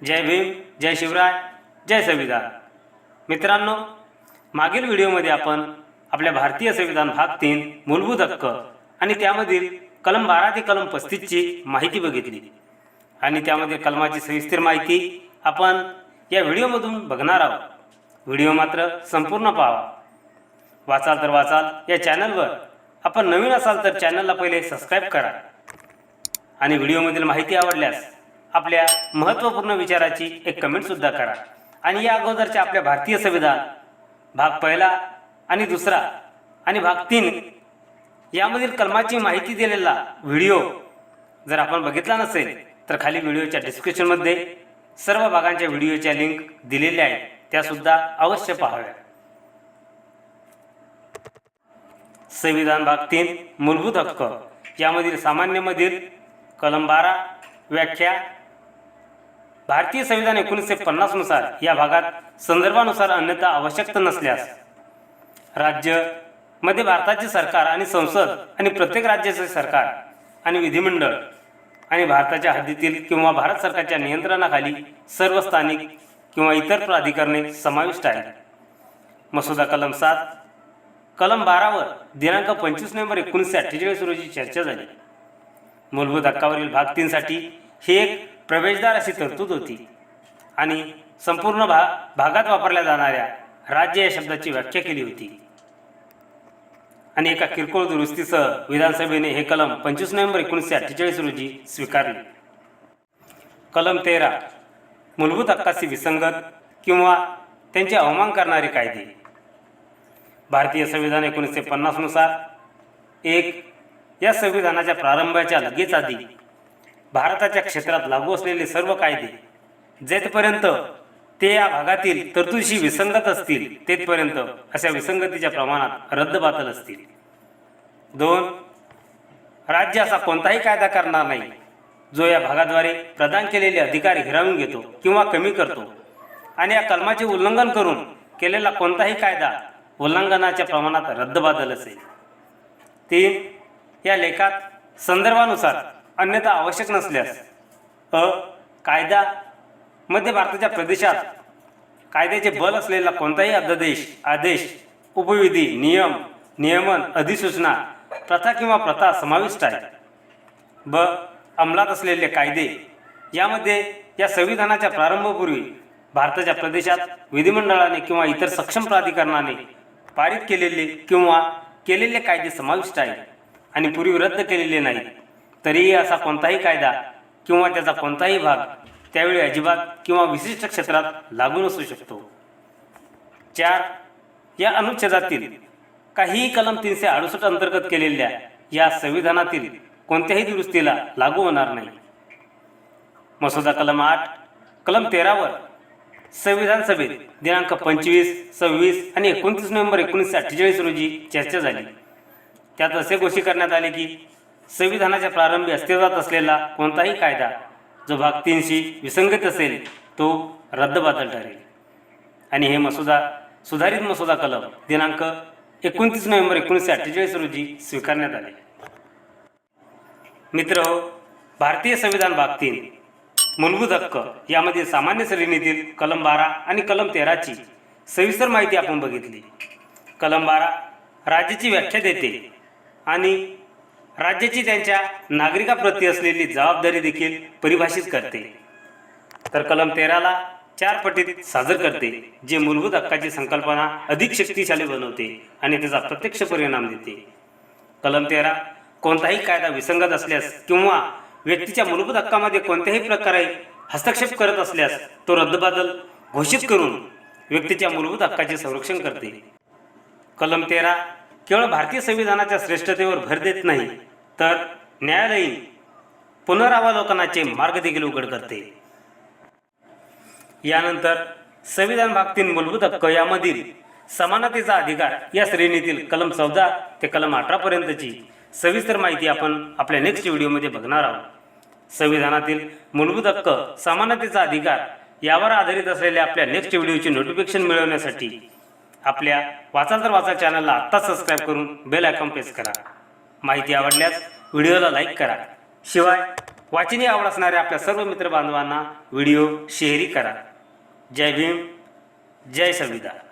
जय भीम जय शिवराय जय संविधान. मित्रांनो मागील व्हिडिओमध्ये आपण आपल्या भारतीय संविधान भाग तीन मूलभूत हक्क आणि त्यामधील कलम बारा ते कलम पस्तीसची माहिती बघितली. आणि त्यामध्ये कलमाची सविस्तर माहिती आपण या व्हिडिओमधून बघणार आहोत. व्हिडिओ मात्र संपूर्ण पाहावा वाचाल तर वाचाल या चॅनलवर आपण नवीन असाल तर चॅनलला पहिले सबस्क्राईब करा. आणि व्हिडिओमधील माहिती आवडल्यास आपल्या महत्त्वपूर्ण विचाराची एक कमेंटसुद्धा करा. आणि या अगोदरच्या आपल्या भारतीय संविधान भाग पहिला आणि दुसरा आणि भाग तीन यामधील कलमाची माहिती दिलेला व्हिडिओ जर आपण बघितला नसेल तर खाली व्हिडिओच्या डिस्क्रिप्शनमध्ये सर्व भागांच्या व्हिडिओच्या लिंक दिलेल्या आहेत. त्यासुद्धा अवश्य पाहाव्या. संविधान भाग तीन मूलभूत हक्क. यामधील सामान्यमधील कलम बारा व्याख्या भारतीय संविधान एकोणीसशे पन्नासनुसार या भागात संदर्भानुसार अन्यथा आवश्यकता नसल्यास राज्यमध्ये भारताचे सरकार आणि संसद आणि प्रत्येक राज्याचे सरकार आणि विधिमंडळ आणि भारताच्या हद्दीतील किंवा भारत सरकारच्या नियंत्रणाखाली सर्व स्थानिक किंवा इतर प्राधिकरणे समाविष्ट आहेत. मसुदा कलम सात कलम बारावर दिनांक पंचवीस नोव्हेंबर एकोणीसशे अठ्ठेचाळीस रोजी चर्चा झाली. मूलभूत हक्कावरील भाग तीनसाठी हे एक प्रवेशद्वार अशी तरतूद होती. आणि संपूर्ण भा भागात वापरल्या जाणाऱ्या राज्य या शब्दाची व्याख्या केली होती. आणि एका किरकोळ दुरुस्तीसह विधानसभेने हे कलम पंचवीस नोव्हेंबर एकोणीसशे अठ्ठेचाळीस रोजी स्वीकारले. कलम तेरा मूलभूत हक्काशी विसंगत किंवा त्यांचे अवमान करणारे कायदे. भारतीय संविधान एकोणीसशे पन्नासनुसार एक या संविधानाच्या प्रारंभाच्या लगेच आधी भारताच्या क्षेत्रात लागू असलेले सर्व कायदे जेथपर्यंत ते या भागातील तरतुदीशी विसंगत असतील तेथपर्यंत अशा विसंगतीच्या प्रमाणात रद्दबातल असतील. दोन राज्य असा कोणताही कायदा करणार नाही जो या भागाद्वारे प्रदान केलेले अधिकार हिरावून घेतो किंवा कमी करतो आणि या कलमाचे उल्लंघन करून केलेला कोणताही कायदा उल्लंघनाच्या प्रमाणात रद्दबादल असेल. तीन या लेखात संदर्भानुसार अन्यथा आवश्यक नसल्यास. अ कायदा मध्य भारताच्या प्रदेशात कायद्याचे बल असलेला कोणताही अध्यादेश आदेश उपविधी नियम नियमन अधिसूचना प्रथा किंवा प्रथा समाविष्ट आहे. ब अंमलात असलेले कायदे यामध्ये या संविधानाच्या प्रारंभापूर्वी भारताच्या प्रदेशात विधिमंडळाने किंवा इतर सक्षम प्राधिकरणाने पारित केलेले किंवा केलेले कायदे समाविष्ट आहेत आणि पूर्वी रद्द केलेले नाही तरीही असा कोणताही कायदा किंवा त्याचा कोणताही भाग त्यावेळी अजिबात किंवा विशिष्ट क्षेत्रात लागू नसू शकतो. चार या अनुच्छेदातील काहीही कलम तीनशे अडुसष्ट अंतर्गत केलेल्या या संविधानातील कोणत्याही दुरुस्तीला लागू होणार नाही. मसुदा कलम आठ कलम तेरावर संविधान सभेत दिनांक पंचवीस सव्वीस आणि एकोणतीस नोव्हेंबर एकोणीसशे अठ्ठेचाळीस रोजी चर्चा झाली. त्यात असे घोषित करण्यात आले की संविधानाच्या प्रारंभी अस्तित्वात असलेला कोणताही कायदा जो भाग तीनशी विसंगत असेल तो रद्दबातल ठरेल. आणि हे मसुदा सुधारित मसुदा कलम दिनांक एकोणतीस नोव्हेंबर एकोणीसशे अठ्ठेचाळीस रोजी स्वीकारण्यात आले. मित्र हो, भारतीय संविधान भाग तीन मूलभूत हक्क यामध्ये सामान्य श्रेणीतील कलम बारा आणि कलम तेराची सविस्तर माहिती आपण बघितली. कलम बारा राज्याची व्याख्या देते आणि राज्याची त्यांच्या नागरिकाप्रती असलेली जबाबदारी देखील परिभाषित करते. तर कलम तेराला चार पटीत सादर करते जे मूलभूत हक्काची संकल्पना अधिक शक्तिशाली बनवते आणि त्याचा प्रत्यक्ष परिणाम देते. कलम तेरा कोणताही कायदा विसंगत असल्यास किंवा व्यक्तीच्या मूलभूत हक्कामध्ये कोणत्याही प्रकारे हस्तक्षेप करत असल्यास तो रद्दबादल घोषित करून व्यक्तीच्या मूलभूत हक्काचे संरक्षण करते. कलम तेरा केवळ भारतीय संविधानाच्या श्रेष्ठतेवर भर देत नाही तर न्यायालयीन पुनरावलोकनाचे मार्ग देखील उघड करते. यानंतर संविधान भाग तीन मूलभूत हक्क यामधील समानतेचा अधिकार या श्रेणीतील कलम चौदा ते कलम अठरा पर्यंतची सविस्तर माहिती आपण आपल्या नेक्स्ट व्हिडिओमध्ये बघणार आहोत. संविधानातील मूलभूत हक्क समानतेचा अधिकार यावर आधारित असलेल्या आपल्या नेक्स्ट व्हिडिओची नोटिफिकेशन मिळवण्यासाठी आपल्या वाचा तर वाचा चॅनलला आत्ताच सबस्क्राईब करून बेल आयकॉन प्रेस करा. माहिती आवडल्यास व्हिडिओला लाईक करा. शिवाय वाचनीय आवड असणाऱ्या आपल्या सर्व मित्र बांधवांना व्हिडिओ शेअरही करा. जय भीम जय संविधान